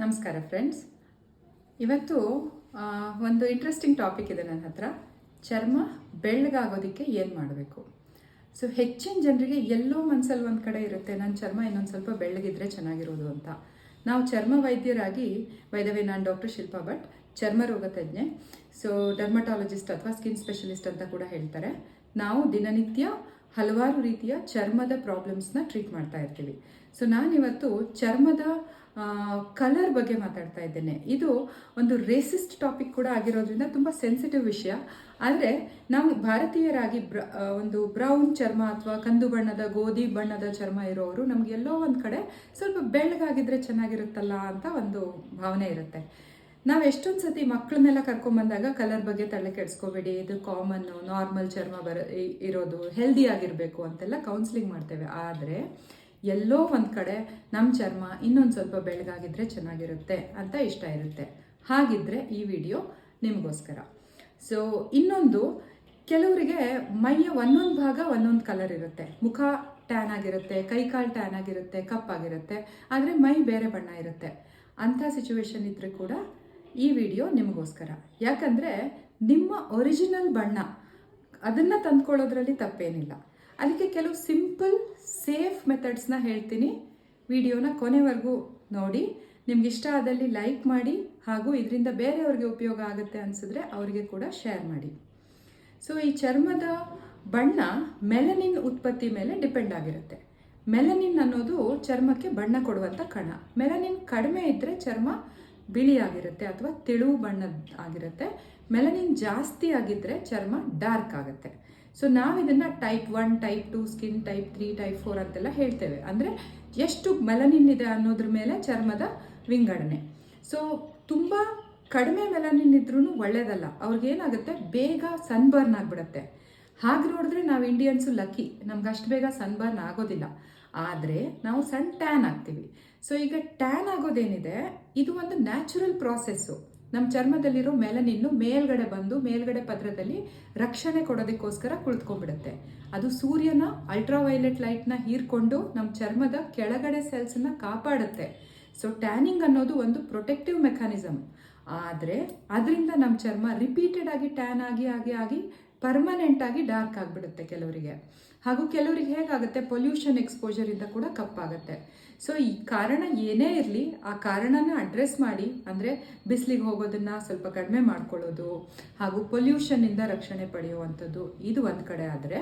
ನಮಸ್ಕಾರ ಫ್ರೆಂಡ್ಸ್ ಇವತ್ತು ಒಂದು ಇಂಟ್ರೆಸ್ಟಿಂಗ್ ಟಾಪಿಕ್ ಇದೆ ನನ್ನ ಹತ್ರ. ಚರ್ಮ ಬೆಳ್ಳಗಾಗೋದಕ್ಕೆ ಏನು ಮಾಡಬೇಕು? ಸೊ ಹೆಚ್ಚಿನ ಜನರಿಗೆ ಎಲ್ಲೋ ಮನಸ್ಸಲ್ಲಿ ಒಂದು ಕಡೆ ಇರುತ್ತೆ ನನ್ನ ಚರ್ಮ ಇನ್ನೊಂದು ಸ್ವಲ್ಪ ಬೆಳ್ಳಗಿದ್ರೆ ಚೆನ್ನಾಗಿರೋದು ಅಂತ. ನಾವು ಚರ್ಮ ವೈದ್ಯರಾಗಿ ವೈದವೇ ನಾನು ಡಾಕ್ಟರ್ ಶಿಲ್ಪಾ ಭಟ್, ಚರ್ಮ ರೋಗ ತಜ್ಞೆ. ಸೊ ಡರ್ಮಟಾಲಜಿಸ್ಟ್ ಅಥವಾ ಸ್ಕಿನ್ ಸ್ಪೆಷಲಿಸ್ಟ್ ಅಂತ ಕೂಡ ಹೇಳ್ತಾರೆ. ನಾವು ದಿನನಿತ್ಯ ಹಲವಾರು ರೀತಿಯ ಚರ್ಮದ ಪ್ರಾಬ್ಲಮ್ಸ್ನ ಟ್ರೀಟ್ ಮಾಡ್ತಾ ಇರ್ತೀವಿ. ಸೊ ನಾನಿವತ್ತು ಚರ್ಮದ ಕಲರ್ ಬಗ್ಗೆ ಮಾತಾಡ್ತಾ ಇದ್ದೇನೆ. ಇದು ಒಂದು ರೇಸಿಸ್ಟ್ ಟಾಪಿಕ್ ಕೂಡ ಆಗಿರೋದ್ರಿಂದ ತುಂಬ ಸೆನ್ಸಿಟಿವ್ ವಿಷಯ. ಆದರೆ ನಾವು ಭಾರತೀಯರಾಗಿ ಬ್ರ ಒಂದು ಬ್ರೌನ್ ಚರ್ಮ ಅಥವಾ ಕಂದು ಬಣ್ಣದ, ಗೋಧಿ ಬಣ್ಣದ ಚರ್ಮ ಇರೋರು ನಮ್ಗೆ ಎಲ್ಲೋ ಒಂದು ಕಡೆ ಸ್ವಲ್ಪ ಬೆಳ್ಳಗಾಗಿದ್ರೆ ಚೆನ್ನಾಗಿರುತ್ತಲ್ಲ ಅಂತ ಒಂದು ಭಾವನೆ ಇರುತ್ತೆ. ನಾವು ಎಷ್ಟೊಂದು ಸತಿ ಮಕ್ಕಳನ್ನೆಲ್ಲ ಕರ್ಕೊಂಬಂದಾಗ ಕಲರ್ ಬಗ್ಗೆ ತಲೆ ಕೆಡಿಸ್ಕೋಬೇಡಿ, ಇದು ಕಾಮನ್ನು ನಾರ್ಮಲ್ ಚರ್ಮ ಬರ ಇರೋದು ಹೆಲ್ದಿ ಆಗಿರಬೇಕು ಅಂತೆಲ್ಲ ಕೌನ್ಸಿಲಿಂಗ್ ಮಾಡ್ತೇವೆ. ಆದರೆ ಎಲ್ಲೋ ಒಂದು ಕಡೆ ನಮ್ಮ ಚರ್ಮ ಇನ್ನೊಂದು ಸ್ವಲ್ಪ ಬೆಳಗಾಗಿದ್ರೆ ಚೆನ್ನಾಗಿರುತ್ತೆ ಅಂತ ಇಷ್ಟ ಇರುತ್ತೆ. ಹಾಗಿದ್ರೆ ಈ ವಿಡಿಯೋ ನಿಮಗೋಸ್ಕರ. ಸೊ ಇನ್ನೊಂದು, ಕೆಲವರಿಗೆ ಮೈಯ ಒಂದೊಂದು ಭಾಗ ಒಂದೊಂದು ಕಲರ್ ಇರುತ್ತೆ. ಮುಖ ಟ್ಯಾನ್ ಆಗಿರುತ್ತೆ, ಕೈಕಾಲು ಟ್ಯಾನ್ ಆಗಿರುತ್ತೆ ಕಪ್ಪಾಗಿರುತ್ತೆ ಆದರೆ ಮೈ ಬೇರೆ ಬಣ್ಣ ಇರುತ್ತೆ. ಅಂಥ ಸಿಚುವೇಶನ್ ಇದ್ದರೆ ಕೂಡ ಈ ವಿಡಿಯೋ ನಿಮಗೋಸ್ಕರ. ಯಾಕಂದರೆ ನಿಮ್ಮ ಒರಿಜಿನಲ್ ಬಣ್ಣ, ಅದನ್ನು ತಂದ್ಕೊಳ್ಳೋದ್ರಲ್ಲಿ ತಪ್ಪೇನಿಲ್ಲ. ಅದಕ್ಕೆ ಕೆಲವು ಸಿಂಪಲ್, ಸೇಫ್ ಮೆಥಡ್ಸ್ನ ಹೇಳ್ತೀನಿ. ವಿಡಿಯೋನ ಕೊನೆವರೆಗೂ ನೋಡಿ. ನಿಮ್ಗೆ ಇಷ್ಟ ಆದಲ್ಲಿ ಲೈಕ್ ಮಾಡಿ ಹಾಗೂ ಇದರಿಂದ ಬೇರೆಯವ್ರಿಗೆ ಉಪಯೋಗ ಆಗುತ್ತೆ ಅನಿಸಿದ್ರೆ ಅವರಿಗೆ ಕೂಡ ಶೇರ್ ಮಾಡಿ. ಸೊ ಈ ಚರ್ಮದ ಬಣ್ಣ ಮೆಲನಿನ್ ಉತ್ಪತ್ತಿ ಮೇಲೆ ಡಿಪೆಂಡ್ ಆಗಿರುತ್ತೆ. ಮೆಲನಿನ್ ಅನ್ನೋದು ಚರ್ಮಕ್ಕೆ ಬಣ್ಣ ಕೊಡುವಂಥ ಕಣ. ಮೆಲನಿನ್ ಕಡಿಮೆ ಇದ್ದರೆ ಚರ್ಮ ಬಿಳಿಯಾಗಿರುತ್ತೆ ಅಥವಾ ತೆಳು ಬಣ್ಣದ ಆಗಿರುತ್ತೆ. ಮೆಲನಿನ್ ಜಾಸ್ತಿ ಆಗಿದ್ದರೆ ಚರ್ಮ ಡಾರ್ಕ್ ಆಗುತ್ತೆ. ಸೊ ನಾವು ಇದನ್ನು type one type two skin type three type four ಅಂತೆಲ್ಲ ಹೇಳ್ತೇವೆ. ಅಂದರೆ ಎಷ್ಟು ಮೆಲನಿನ್ ಇದೆ ಅನ್ನೋದ್ರ ಮೇಲೆ ಚರ್ಮದ ವಿಂಗಡಣೆ. ಸೊ ತುಂಬ ಕಡಿಮೆ ಮೆಲನಿನ್ ಇದ್ರೂ ಒಳ್ಳೆಯದಲ್ಲ ಅವ್ರಿಗೇನಾಗುತ್ತೆ ಬೇಗ ಸನ್ಬರ್ನ್ ಆಗಿಬಿಡುತ್ತೆ. ಹಾಗೆ ನೋಡಿದ್ರೆ ನಾವು ಇಂಡಿಯನ್ಸು ಲಕ್ಕಿ ನಮ್ಗೆ ಅಷ್ಟು ಬೇಗ ಸನ್ಬರ್ನ್ ಆಗೋದಿಲ್ಲ. ಆದರೆ ನಾವು ಸನ್ ಟ್ಯಾನ್ ಆಗ್ತೀವಿ. ಸೊ ಈಗ ಟ್ಯಾನ್ ಆಗೋದೇನಿದೆ? ಇದು ಒಂದು ನ್ಯಾಚುರಲ್ ಪ್ರಾಸೆಸ್ಸು ನಮ್ಮ ಚರ್ಮದಲ್ಲಿರೋ ಮೆಲನಿನ್ನು ಮೇಲ್ಗಡೆ ಬಂದು ಮೇಲ್ಗಡೆ ಪದರದಲ್ಲಿ ರಕ್ಷಣೆ ಕೊಡೋದಕ್ಕೋಸ್ಕರ ಕುಳಿತುಕೊಂಡ್ಬಿಡುತ್ತೆ. ಅದು ಸೂರ್ಯನ ಅಲ್ಟ್ರಾವೈಲೆಟ್ ಲೈಟ್ನ ಹೀರ್ಕೊಂಡು ನಮ್ಮ ಚರ್ಮದ ಕೆಳಗಡೆ ಸೆಲ್ಸನ್ನ ಕಾಪಾಡುತ್ತೆ. ಸೊ ಟ್ಯಾನಿಂಗ್ ಅನ್ನೋದು ಒಂದು ಪ್ರೊಟೆಕ್ಟಿವ್ ಮೆಕ್ಯಾನಿಸಮ್ ಆದರೆ, ಅದರಿಂದ ನಮ್ಮ ಚರ್ಮ ರಿಪೀಟೆಡ್ ಆಗಿ ಟ್ಯಾನ್ ಆಗಿ ಆಗಿ ಆಗಿ ಪರ್ಮನೆಂಟ್ ಆಗಿ ಡಾರ್ಕ್ ಆಗಿಬಿಡುತ್ತೆ ಕೆಲವರಿಗೆ. ಹಾಗೂ ಕೆಲವರಿಗೆ ಹೇಗಾಗುತ್ತೆ? ಪೊಲ್ಯೂಷನ್ ಎಕ್ಸ್ಪೋಜರಿಂದ ಕೂಡ ಕಪ್ಪಾಗುತ್ತೆ. ಸೊ ಈ ಕಾರಣ ಏನೇ ಇರಲಿ, ಆ ಕಾರಣನ ಅಡ್ರೆಸ್ ಮಾಡಿ. ಅಂದರೆ ಬಿಸಿಲಿಗೆ ಹೋಗೋದನ್ನ ಸ್ವಲ್ಪ ಕಡಿಮೆ ಮಾಡ್ಕೊಳ್ಳೋದು ಹಾಗೂ ಪೊಲ್ಯೂಷನ್ನಿಂದ ರಕ್ಷಣೆ ಪಡೆಯುವಂಥದ್ದು ಇದು ಒಂದು ಕಡೆ ಆದರೆ.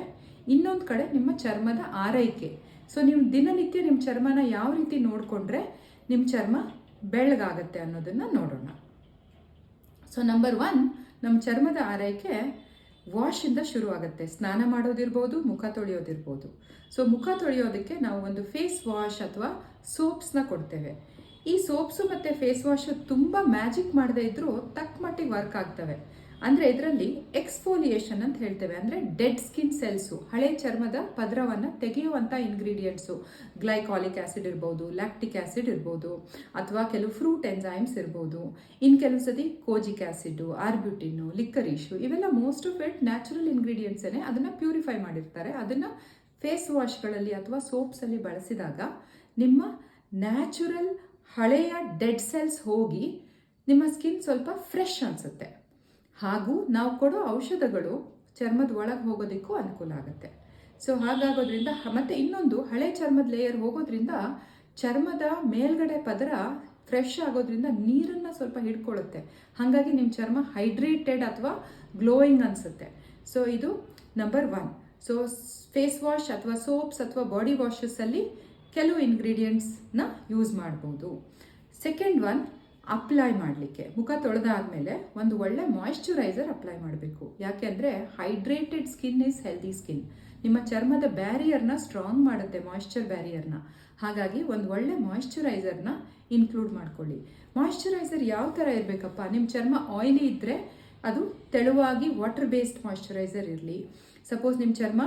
ಇನ್ನೊಂದು ಕಡೆ ನಿಮ್ಮ ಚರ್ಮದ ಆರೈಕೆ. ಸೊ ನೀವು ದಿನನಿತ್ಯ ನಿಮ್ಮ ಚರ್ಮನ ಯಾವ ರೀತಿ ನೋಡಿಕೊಂಡ್ರೆ ನಿಮ್ಮ ಚರ್ಮ ಬೆಳ್ಳಗಾಗತ್ತೆ ಅನ್ನೋದನ್ನು ನೋಡೋಣ. ಸೊ ನಂಬರ್ ಒನ್ ನಮ್ಮ ಚರ್ಮದ ಆರೈಕೆ ವಾಶಿಂದ ಶುರು ಆಗುತ್ತೆ ಸ್ನಾನ ಮಾಡೋದಿರ್ಬೋದು, ಮುಖ ತೊಳೆಯೋದಿರ್ಬೋದು. ಸೊ ಮುಖ ತೊಳೆಯೋದಕ್ಕೆ ನಾವು ಒಂದು ಫೇಸ್ ವಾಶ್ ಅಥವಾ ಸೋಪ್ಸ್ನ ಕೊಡ್ತೇವೆ. ಈ ಸೋಪ್ಸು ಮತ್ತು ಫೇಸ್ ವಾಶು ತುಂಬ ಮ್ಯಾಜಿಕ್ ಮಾಡದೇ ಇದ್ದರೂ ತಕ್ಕ ಮಟ್ಟಿಗೆ ವರ್ಕ್ ಆಗ್ತವೆ. ಅಂದರೆ ಇದರಲ್ಲಿ ಎಕ್ಸ್ಫೋಲಿಯೇಷನ್ ಅಂತ ಹೇಳ್ತೇವೆ. ಅಂದರೆ ಡೆಡ್ ಸ್ಕಿನ್ ಸೆಲ್ಸು ಹಳೆ ಚರ್ಮದ ಪದರವನ್ನು ತೆಗೆಯುವಂಥ ಇಂಗ್ರೀಡಿಯೆಂಟ್ಸು ಗ್ಲೈಕಾಲಿಕ್ ಆ್ಯಸಿಡ್ ಇರ್ಬೋದು ಲ್ಯಾಕ್ಟಿಕ್ ಆ್ಯಸಿಡ್ ಇರ್ಬೋದು, ಅಥವಾ ಕೆಲವು ಫ್ರೂಟ್ ಎಂಜೈಮ್ಸ್ ಇರ್ಬೋದು. ಇನ್ನು ಕೆಲವು ಸತಿ ಕೋಜಿಕ್ ಆ್ಯಸಿಡು ಆರ್ಬ್ಯೂಟಿನ್ನು ಲಿಕ್ಕರೀಶು ಇವೆಲ್ಲ ಮೋಸ್ಟ್ ಆಫ್ ಇಟ್ ನ್ಯಾಚುರಲ್ ಇಂಗ್ರೀಡಿಯೆಂಟ್ಸೇ ಅದನ್ನು ಪ್ಯೂರಿಫೈ ಮಾಡಿರ್ತಾರೆ. ಅದನ್ನು ಫೇಸ್ ವಾಶ್ಗಳಲ್ಲಿ ಅಥವಾ ಸೋಪ್ಸಲ್ಲಿ ಬಳಸಿದಾಗ ನಿಮ್ಮ ನ್ಯಾಚುರಲ್ ಹಳೆಯ ಡೆಡ್ ಸೆಲ್ಸ್ ಹೋಗಿ ನಿಮ್ಮ ಸ್ಕಿನ್ ಸ್ವಲ್ಪ ಫ್ರೆಶ್ ಅನಿಸುತ್ತೆ. ಹಾಗೂ ನಾವು ಕೊಡೋ ಔಷಧಗಳು ಚರ್ಮದ ಒಳಗೆ ಹೋಗೋದಕ್ಕೂ ಅನುಕೂಲ ಆಗುತ್ತೆ. ಸೊ ಹಾಗಾಗೋದ್ರಿಂದ ಮತ್ತು ಇನ್ನೊಂದು ಹಳೆ ಚರ್ಮದ ಲೇಯರ್ ಹೋಗೋದ್ರಿಂದ ಚರ್ಮದ ಮೇಲ್ಗಡೆ ಪದರ ಫ್ರೆಶ್ ಆಗೋದ್ರಿಂದ ನೀರನ್ನು ಸ್ವಲ್ಪ ಹಿಡ್ಕೊಳ್ಳುತ್ತೆ. ಹಾಗಾಗಿ ನಿಮ್ಮ ಚರ್ಮ ಹೈಡ್ರೇಟೆಡ್ ಅಥವಾ ಗ್ಲೋಯಿಂಗ್ ಅನಿಸುತ್ತೆ. ಸೊ ಇದು number one so face wash ಅಥವಾ ಸೋಪ್ಸ್ ಅಥವಾ ಬಾಡಿ ವಾಶಸ್ಸಲ್ಲಿ ಕೆಲವು ಇಂಗ್ರೀಡಿಯೆಂಟ್ಸ್ನ ಯೂಸ್ ಮಾಡ್ಬೋದು. ಸೆಕೆಂಡ್ ಒನ್ ಅಪ್ಲೈ ಮಾಡಲಿಕ್ಕೆ. ಮುಖ ತೊಳೆದಾದ್ಮೇಲೆ ಒಂದು ಒಳ್ಳೆ ಮಾಯಿಶ್ಚರೈಸರ್ ಅಪ್ಲೈ ಮಾಡಬೇಕು. ಯಾಕೆಂದರೆ hydrated skin is healthy skin ನಿಮ್ಮ ಚರ್ಮದ ಬ್ಯಾರಿಯರ್ನ ಸ್ಟ್ರಾಂಗ್ ಮಾಡುತ್ತೆ ಮಾಯಿಶ್ಚರ್ ಬ್ಯಾರಿಯರ್ನ ಹಾಗಾಗಿ ಒಂದು ಒಳ್ಳೆ ಮಾಯಿಶ್ಚರೈಸರ್ನ ಇನ್ಕ್ಲೂಡ್ ಮಾಡ್ಕೊಳ್ಳಿ. ಮಾಯಿಶ್ಚರೈಸರ್ ಯಾವ ಥರ ಇರಬೇಕಪ್ಪ? ನಿಮ್ಮ ಚರ್ಮ ಆಯಿಲಿ ಇದ್ದರೆ ಅದು ತೆಳುವಾಗಿ ವಾಟರ್ ಬೇಸ್ಡ್ ಮಾಯಿಶ್ಚರೈಸರ್ ಇರಲಿ. ಸಪೋಸ್ ನಿಮ್ಮ ಚರ್ಮ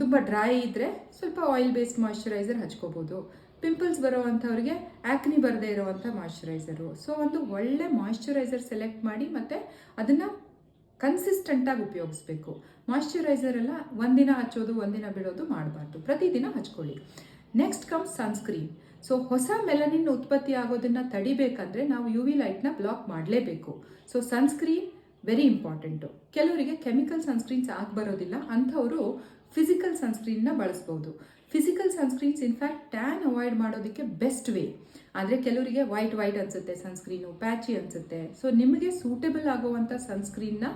ತುಂಬ ಡ್ರೈ ಇದ್ದರೆ ಸ್ವಲ್ಪ ಆಯಿಲ್ ಬೇಸ್ಡ್ ಮಾಯಿಶ್ಚರೈಸರ್ ಹಚ್ಕೋಬೋದು. ಪಿಂಪಲ್ಸ್ ಬರೋವಂಥವ್ರಿಗೆ ಆ್ಯಕ್ನಿ ಬರದೇ ಇರೋವಂಥ ಮಾಯಿಶ್ಚರೈಸರು ಸೊ ಒಂದು ಒಳ್ಳೆ ಮಾಯಿಶ್ಚರೈಸರ್ ಸೆಲೆಕ್ಟ್ ಮಾಡಿ ಮತ್ತು ಅದನ್ನು ಕನ್ಸಿಸ್ಟೆಂಟಾಗಿ ಉಪಯೋಗಿಸ್ಬೇಕು. ಮಾಯಿಶ್ಚರೈಸರ್ ಎಲ್ಲ ಒಂದಿನ ಹಚ್ಚೋದು, ಒಂದಿನ ಬಿಡೋದು ಮಾಡಬಾರ್ದು. ಪ್ರತಿದಿನ ಹಚ್ಕೊಳ್ಳಿ. ನೆಕ್ಸ್ಟ್ ಕಮ್ ಸನ್ಸ್ಕ್ರೀನ್ ಸೊ ಹೊಸ ಮೆಲನಿನ್ ಉತ್ಪತ್ತಿ ಆಗೋದನ್ನು ತಡಿಬೇಕಂದ್ರೆ ನಾವು ಯು ವಿ ಲೈಟ್ನ ಬ್ಲಾಕ್ ಮಾಡಲೇಬೇಕು. ಸೊ ಸನ್ಸ್ಕ್ರೀನ್ ವೆರಿ ಇಂಪಾರ್ಟೆಂಟು ಕೆಲವರಿಗೆ ಕೆಮಿಕಲ್ ಸನ್ಸ್ಕ್ರೀನ್ಸ್ ಆಗಿ ಬರೋದಿಲ್ಲ. ಅಂಥವರು ಫಿಸಿಕಲ್ ಸನ್ಸ್ಕ್ರೀನ್ನ ಬಳಸ್ಬೋದು. Physical sunscreens in fact tan avoid ಮಾಡೋದಕ್ಕೆ ಬೆಸ್ಟ್ ವೇ ಆದರೆ ಕೆಲವರಿಗೆ ವೈಟ್ ವೈಟ್ ಅನಿಸುತ್ತೆ ಸನ್ಸ್ಕ್ರೀನು ಪ್ಯಾಚಿ ಅನಿಸುತ್ತೆ. ಸೊ ನಿಮಗೆ ಸೂಟೇಬಲ್ ಆಗುವಂಥ ಸನ್ಸ್ಕ್ರೀನ್ನ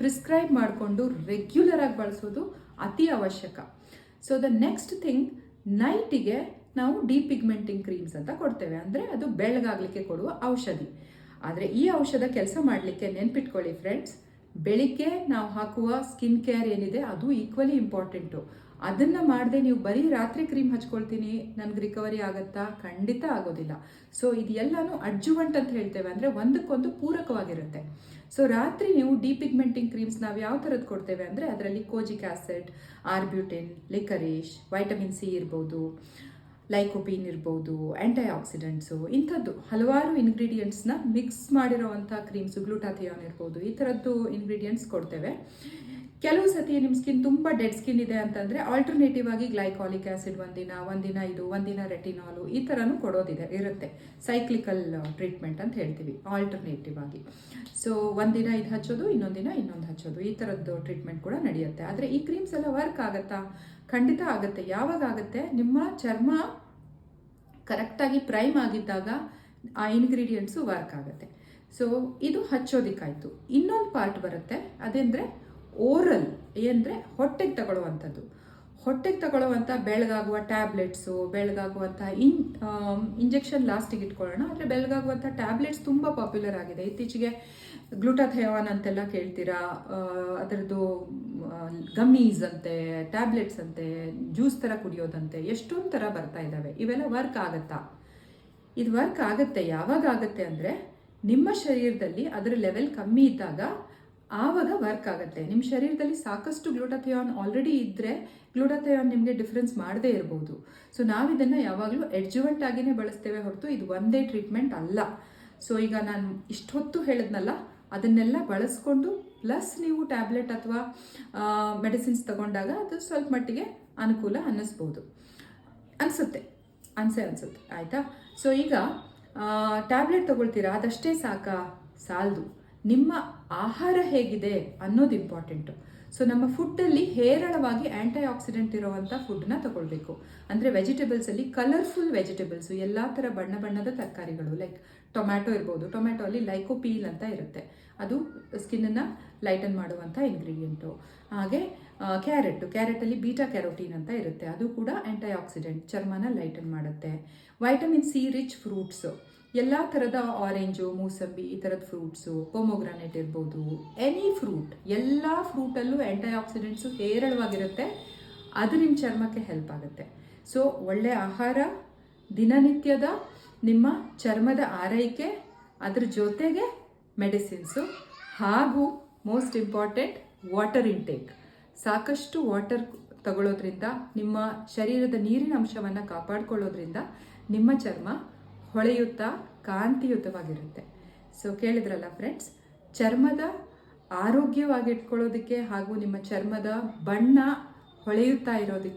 ಪ್ರಿಸ್ಕ್ರೈಬ್ ಮಾಡಿಕೊಂಡು ರೆಗ್ಯುಲರ್ ಆಗಿ ಬಳಸೋದು ಅತಿ ಅವಶ್ಯಕ. ಸೊ ದ ನೆಕ್ಸ್ಟ್ ಥಿಂಗ್ ನೈಟಿಗೆ ನಾವು ಡಿಪಿಗ್ಮೆಂಟಿಂಗ್ ಕ್ರೀಮ್ಸ್ ಅಂತ ಕೊಡ್ತೇವೆ. ಅಂದರೆ ಅದು ಬೆಳಗಾಗಲಿಕ್ಕೆ ಕೊಡುವ ಔಷಧಿ. ಆದರೆ ಈ ಔಷಧ ಕೆಲಸ ಮಾಡಲಿಕ್ಕೆ ನೆನ್ಪಿಟ್ಕೊಳ್ಳಿ ಫ್ರೆಂಡ್ಸ್ ಬೆಳಿಗ್ಗೆ ನಾವು ಹಾಕುವ ಸ್ಕಿನ್ ಕೇರ್ ಏನಿದೆ ಅದು ಈಕ್ವಲಿ ಇಂಪಾರ್ಟೆಂಟು ಅದನ್ನು ಮಾಡದೆ ನೀವು ಬರೀ ರಾತ್ರಿ ಕ್ರೀಮ್ ಹಚ್ಕೊಳ್ತೀನಿ, ನನಗೆ ರಿಕವರಿ ಆಗುತ್ತಾ? ಖಂಡಿತ ಆಗೋದಿಲ್ಲ. ಸೊ ಇದೆಲ್ಲನೂ ಅಡ್ಜುವಂಟ್ ಅಂತ ಹೇಳ್ತೇವೆ ಅಂದರೆ ಒಂದಕ್ಕೊಂದು ಪೂರಕವಾಗಿರುತ್ತೆ. ಸೊ ರಾತ್ರಿ ನೀವು ಡಿಪಿಗ್ಮೆಂಟಿಂಗ್ ಕ್ರೀಮ್ಸ್ ನಾವು ಯಾವ ಥರದ್ದು ಕೊಡ್ತೇವೆ ಅಂದರೆ ಅದರಲ್ಲಿ kojic acid arbutin liquorice vitamin C ಇರ್ಬೋದು. ಲೈಕೋಪೀನ್ ಇರ್ಬೋದು ಆ್ಯಂಟಿ ಆಕ್ಸಿಡೆಂಟ್ಸು ಇಂಥದ್ದು ಹಲವಾರು ಇಂಗ್ರೀಡಿಯೆಂಟ್ಸ್ನ ಮಿಕ್ಸ್ ಮಾಡಿರೋವಂಥ ಕ್ರೀಮ್ಸು ಗ್ಲೂಟಾಥಿಯಾನ್ ಇರ್ಬೋದು, ಈ ಥರದ್ದು ಇಂಗ್ರೀಡಿಯೆಂಟ್ಸ್ ಕೊಡ್ತೇವೆ. ಕೆಲವು ಸತಿ ನಿಮ್ಮ ಸ್ಕಿನ್ ತುಂಬ ಡೆಡ್ ಸ್ಕಿನ್ ಇದೆ ಅಂತಂದರೆ ಆಲ್ಟರ್ನೇಟಿವ್ ಆಗಿ ಗ್ಲೈಕಾಲಿಕ್ ಆ್ಯಸಿಡ್ ಒಂದಿನ ಒಂದಿನ ಇದು, ಒಂದಿನ ರೆಟಿನಾಲು ಈ ಥರನೂ ಕೊಡೋದಿದೆ, ಇರುತ್ತೆ. ಸೈಕ್ಲಿಕಲ್ ಟ್ರೀಟ್ಮೆಂಟ್ ಅಂತ ಹೇಳ್ತೀವಿ ಆಲ್ಟರ್ನೇಟಿವ್ ಆಗಿ. ಸೊ ಒಂದಿನ ಇದು ಹಚ್ಚೋದು, ಇನ್ನೊಂದಿನ ಇನ್ನೊಂದು ಹಚ್ಚೋದು, ಈ ಥರದ್ದು ಟ್ರೀಟ್ಮೆಂಟ್ ಕೂಡ ನಡೆಯುತ್ತೆ. ಆದರೆ ಈ ಕ್ರೀಮ್ಸ್ ಎಲ್ಲ ವರ್ಕ್ ಆಗುತ್ತಾ? ಖಂಡಿತ ಆಗುತ್ತೆ. ಯಾವಾಗ ಆಗುತ್ತೆ? ನಿಮ್ಮ ಚರ್ಮ ಕರೆಕ್ಟಾಗಿ ಪ್ರೈಮ್ ಆಗಿದ್ದಾಗ ಆ ಇಂಗ್ರೀಡಿಯೆಂಟ್ಸು ವರ್ಕ್ ಆಗುತ್ತೆ. ಸೊ ಇದು ಹಚ್ಚೋದಿಕ್ಕಾಯ್ತು. ಇನ್ನೊಂದು ಪಾರ್ಟ್ ಬರುತ್ತೆ, ಅದೇಂದರೆ ಓರಲ್ ಏನಂದರೆ ಹೊಟ್ಟೆಗೆ ತಗೊಳ್ಳುವಂಥದ್ದು. ಹೊಟ್ಟೆಗೆ ತಗೊಳ್ಳುವಂಥ ಬೆಳಗಾಗುವ ಟ್ಯಾಬ್ಲೆಟ್ಸು ಬೆಳಗಾಗುವಂಥ ಇನ್ ಇಂಜೆಕ್ಷನ್ ಲಾಸ್ಟಿಗೆ ಇಟ್ಕೊಳ್ಳೋಣ. ಆದರೆ ಬೆಳಗಾಗುವಂಥ ಟ್ಯಾಬ್ಲೆಟ್ಸ್ ತುಂಬ ಪಾಪ್ಯುಲರ್ ಆಗಿದೆ. ಇತ್ತೀಚೆಗೆ ಗ್ಲೂಟಾಥಯಾನ್ ಅಂತೆಲ್ಲ ಕೇಳ್ತೀರಾ? ಅದರದ್ದು ಗಮ್ಮೀಸ್ ಅಂತೆ ಟ್ಯಾಬ್ಲೆಟ್ಸ್ ಅಂತೆ ಜ್ಯೂಸ್ ಥರ ಕುಡಿಯೋದಂತೆ, ಎಷ್ಟೊಂದು ಥರ ಬರ್ತಾ ಇದ್ದಾವೆ ಇವೆಲ್ಲ ವರ್ಕ್ ಆಗುತ್ತಾ? ಇದು ವರ್ಕ್ ಆಗುತ್ತೆ. ಯಾವಾಗ ಆಗುತ್ತೆ ಅಂದರೆ ನಿಮ್ಮ ಶರೀರದಲ್ಲಿ ಅದರ ಲೆವೆಲ್ ಕಮ್ಮಿ ಇದ್ದಾಗ ಆವಾಗ ವರ್ಕ್ ಆಗುತ್ತೆ. ನಿಮ್ಮ ಶರೀರದಲ್ಲಿ ಸಾಕಷ್ಟು ಗ್ಲೂಟಾಥಿಯಾನ್ ಆಲ್ರೆಡಿ ಇದ್ದರೆ ಗ್ಲೂಟಾಥಿಯಾನ್ ನಿಮಗೆ ಡಿಫ್ರೆನ್ಸ್ ಮಾಡದೇ ಇರ್ಬೋದು. ಸೊ ನಾವಿದನ್ನು ಯಾವಾಗಲೂ ಎಡ್ಜುವೆಂಟ್ ಆಗಿನೇ ಬಳಸ್ತೇವೆ ಹೊರತು ಇದು ಒಂದೇ ಟ್ರೀಟ್ಮೆಂಟ್ ಅಲ್ಲ. ಸೊ ಈಗ ನಾನು ಇಷ್ಟೊತ್ತು ಹೇಳಿದ್ನಲ್ಲ, ಅದನ್ನೆಲ್ಲ ಬಳಸ್ಕೊಂಡು ಪ್ಲಸ್ ನೀವು ಟ್ಯಾಬ್ಲೆಟ್ ಅಥವಾ ಮೆಡಿಸಿನ್ಸ್ ತಗೊಂಡಾಗ ಅದು ಸ್ವಲ್ಪ ಮಟ್ಟಿಗೆ ಅನುಕೂಲ ಅನ್ನಿಸ್ಬೋದು. ಅನಿಸುತ್ತೆ. ಅನಿಸೇ ಅನಿಸುತ್ತೆ. ಆಯಿತಾ? ಸೊ ಈಗ ಟ್ಯಾಬ್ಲೆಟ್ ತಗೊಳ್ತೀರಾ? ಅದಷ್ಟೇ ಸಾಕಾ? ಸಾಲದು. ನಿಮ್ಮ ಆಹಾರ ಹೇಗಿದೆ ಅನ್ನೋದು ಇಂಪಾರ್ಟೆಂಟು ಸೊ ನಮ್ಮ ಫುಡ್ಡಲ್ಲಿ ಹೇರಳವಾಗಿ ಆ್ಯಂಟಿ ಆಕ್ಸಿಡೆಂಟ್ ಇರೋವಂಥ ಫುಡ್ನ ತಗೊಳ್ಬೇಕು. ಅಂದರೆ ವೆಜಿಟೇಬಲ್ಸಲ್ಲಿ ಕಲರ್ಫುಲ್ ವೆಜಿಟೇಬಲ್ಸು ಎಲ್ಲ ಥರ ಬಣ್ಣ ಬಣ್ಣದ ತರಕಾರಿಗಳು ಲೈಕ್ ಟೊಮ್ಯಾಟೊ ಇರ್ಬೋದು. ಟೊಮ್ಯಾಟೊ ಅಲ್ಲಿ ಲೈಕೋಪೀಲ್ ಅಂತ ಇರುತ್ತೆ. ಅದು ಸ್ಕಿನ್ನನ್ನು ಲೈಟನ್ ಮಾಡುವಂಥ ಇಂಗ್ರೀಡಿಯೆಂಟು ಹಾಗೆ ಕ್ಯಾರೆಟ್ ಕ್ಯಾರೆಟಲ್ಲಿ ಬೀಟಾ ಕ್ಯಾರೋಟೀನ್ ಅಂತ ಇರುತ್ತೆ. ಅದು ಕೂಡ ಆ್ಯಂಟಿ ಆಕ್ಸಿಡೆಂಟ್ ಚರ್ಮನ ಲೈಟನ್ ಮಾಡುತ್ತೆ. ವೈಟಮಿನ್ ಸಿ ರಿಚ್ ಫ್ರೂಟ್ಸು ಎಲ್ಲ ಥರದ ಆರೆಂಜು ಮೂಸಂಬಿ, ಈ ಥರದ ಫ್ರೂಟ್ಸು ಪೊಮೊಗ್ರಾನೇಟ್ ಇರ್ಬೋದು. ಎನಿ ಫ್ರೂಟ್ ಎಲ್ಲ ಫ್ರೂಟಲ್ಲೂ ಆಂಟಿ ಆಕ್ಸಿಡೆಂಟ್ಸು ಹೇರಳವಾಗಿರುತ್ತೆ. ಅದು ನಿಮ್ಮ ಚರ್ಮಕ್ಕೆ ಹೆಲ್ಪ್ ಆಗುತ್ತೆ. ಸೊ ಒಳ್ಳೆಯ ಆಹಾರ, ದಿನನಿತ್ಯದ ನಿಮ್ಮ ಚರ್ಮದ ಆರೈಕೆ, ಅದ್ರ ಜೊತೆಗೆ ಮೆಡಿಸಿನ್ಸು ಹಾಗೂ ಮೋಸ್ಟ್ ಇಂಪಾರ್ಟೆಂಟ್ ವಾಟರ್ ಇಂಟೇಕ್ ಸಾಕಷ್ಟು ವಾಟರ್ ತಗೊಳ್ಳೋದ್ರಿಂದ ನಿಮ್ಮ ಶರೀರದ ನೀರಿನ ಅಂಶವನ್ನು ಕಾಪಾಡಿಕೊಳ್ಳೋದ್ರಿಂದ ನಿಮ್ಮ ಚರ್ಮ ಹೊಳೆಯುತ್ತಾ ಕಾಂತಿಯುತವಾಗಿರುತ್ತೆ. ಸೊ ಕೇಳಿದ್ರಲ್ಲ ಫ್ರೆಂಡ್ಸ್ ಚರ್ಮದ ಆರೋಗ್ಯವಾಗಿ ಇಟ್ಕೊಳ್ಳೋದಕ್ಕೆ ಹಾಗೂ ನಿಮ್ಮ ಚರ್ಮದ ಬಣ್ಣ ಹೊಳೆಯುತ್ತಾ ಇರೋದಕ್ಕೆ